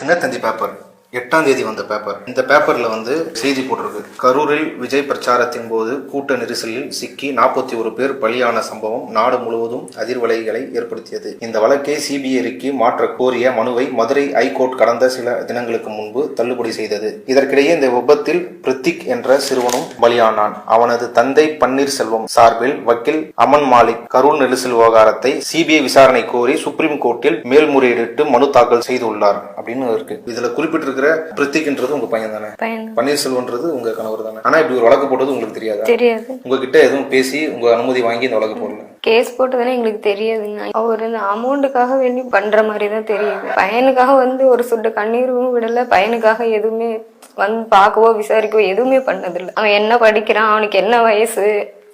Dinathanthi paper எட்டாம் தேதி வந்த பேப்பர் இந்த பேப்பர்ல வந்து செய்தி போட்டிருக்கு. கரூரில் விஜய் பிரச்சாரத்தின் போது கூட்ட நெரிசலில் சிக்கி நாற்பத்தி ஒரு பேர் பலியான சம்பவம் நாடு முழுவதும் அதிர்வலைகளை ஏற்படுத்தியது. இந்த வழக்கை சிபிஐக்கு மாற்ற கோரிய மனுவை மதுரை ஐகோர்ட் கடந்த சில தினங்களுக்கு முன்பு தள்ளுபடி செய்தது. இதற்கிடையே இந்த விபத்தில் பிரித்திக் என்ற சிறுவனும் பலியானான். அவனது தந்தை பன்னீர்செல்வம் சார்பில் வக்கீல் அமன் மாலிக் கரூர் நெரிசல் விவகாரத்தை சிபிஐ விசாரணை கோரி சுப்ரீம் கோர்ட்டில் மேல்முறையீட்டு மனு தாக்கல் செய்துள்ளார் அப்படின்னு இருக்கு. இதுல குறிப்பிட்டிருக்கிற பிரித்திக்ன்றது உங்க பையன் தானே பையன். பன்னீர்செல்வன்றது உங்க கணவர் தானே? ஆனா இப்படி ஒரு வழக்கு போட்டது உங்களுக்கு தெரியாதா? தெரியாது. உங்ககிட்ட எதுவும் பேசி உங்க அனுமதி வாங்கி இந்த வழக்கு போடல? கேஸ் போட்டதுல எங்களுக்கு தெரியாதுங்க. அவர் இந்த அமௌண்ட்டுக்காக வேண்டி பண்ற மாதிரி தான் தெரியுது. பையனுக்காக வந்து ஒரு சொட்டு கண்ணீரும் விடல. பையனுக்காக எதுவுமே வந்து பார்க்கவோ விசாரிக்கவோ எதுவுமே பண்ணதில்லை. அவன் என்ன படிக்கிறான்? அவனுக்கு என்ன வயசு?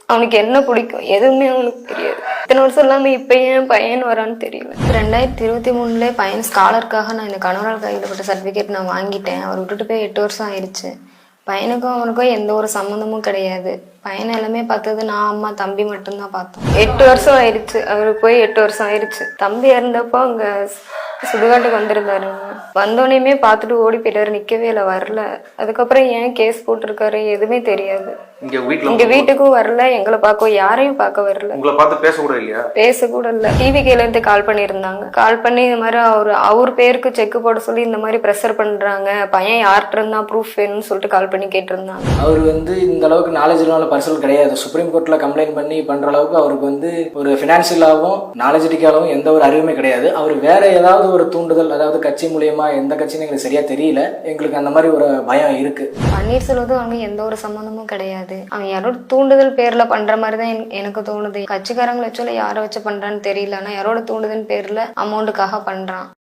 அவனுக்கு என்ன பிடிக்கும்? எதுவுமே அவனுக்கு தெரியாது. இத்தனை வருஷம் இல்லாம இப்ப ஏன் பையன் வரான்னு தெரியல. ரெண்டாயிரத்தி இருபத்தி மூணுல பையன் ஸ்காலருக்காக நான் இந்த கணவரால் கையிடப்பட்ட சர்டிஃபிகேட் நான் வாங்கிட்டேன். அவர் விட்டுட்டு போய் எட்டு வருஷம் ஆயிடுச்சு பையனுக்கும் அவனுக்கும் எந்த ஒரு சம்மந்தமும் கிடையாது. பையனை எல்லாமே பார்த்தது நான் அம்மா தம்பி மட்டும்தான் பார்த்தோம். எட்டு வருஷம் ஆயிடுச்சு அவரு போய் எட்டு வருஷம் ஆயிடுச்சு தம்பி இறந்தப்போ அங்க சுடுகாட்டுக்கு வந்திருந்தாரு. வந்தோடனேயுமே பார்த்துட்டு ஓடி போயிட்டாரு நிக்கவே இல்லை வரல. அதுக்கப்புறம் ஏன் கேஸ் போட்டிருக்காரு எதுவுமே தெரியாது. இங்க வீட்டுல இங்க வீட்டுக்கும் வரல எங்களை பார்க்க யாரையும் பார்க்க வரல. உங்களை பார்த்து பேச கூட இல்லையா? பேச கூட இல்ல. டிவிகேல இருந்து கால் பண்ணியிருந்தாங்க. கால் பண்ணி இந்த மாதிரி அவர் அவர் பேருக்கு செக் போட சொல்லி இந்த மாதிரி ப்ரெஷர் பண்றாங்க. பையன் யார்கிட்ட இருந்தா ப்ரூஃப் வேணும்னு சொல்லிட்டு கால் பண்ணி கேட்டிருந்தாங்க. அவர் வந்து இந்த அளவுக்கு நாலேஜிலான பர்சன் கிடையாது. சுப்ரீம் கோர்ட்ல கம்ப்ளைண்ட் பண்ணி பண்ற அளவுக்கு அவருக்கு வந்து ஒரு பினான்சியலாகவும் நாலேஜிட்டிக்காகவும் எந்த ஒரு அறிவுமே கிடையாது. அவர் வேற ஏதாவது ஒரு தூண்டுதல் அதாவது கட்சி மூலியமா எந்த கட்சின்னு எங்களுக்கு சரியா தெரியல. எங்களுக்கு அந்த மாதிரி ஒரு பயம் இருக்கு. பன்னீர்செல்வத்தும் அவனுக்கு எந்த ஒரு சம்மந்தமும் கிடையாது. அவன் யாரோட தூண்டுதல் பேர்ல பண்ற மாதிரி தான் எனக்கு- தோணுது. கட்சிக்காரங்களை வச்சு யாரை வச்சு பண்றான்னு தெரியல. ஆனா யாரோட தூண்டுதல் பேர்ல அமௌண்ட்டுக்காக பண்றான்.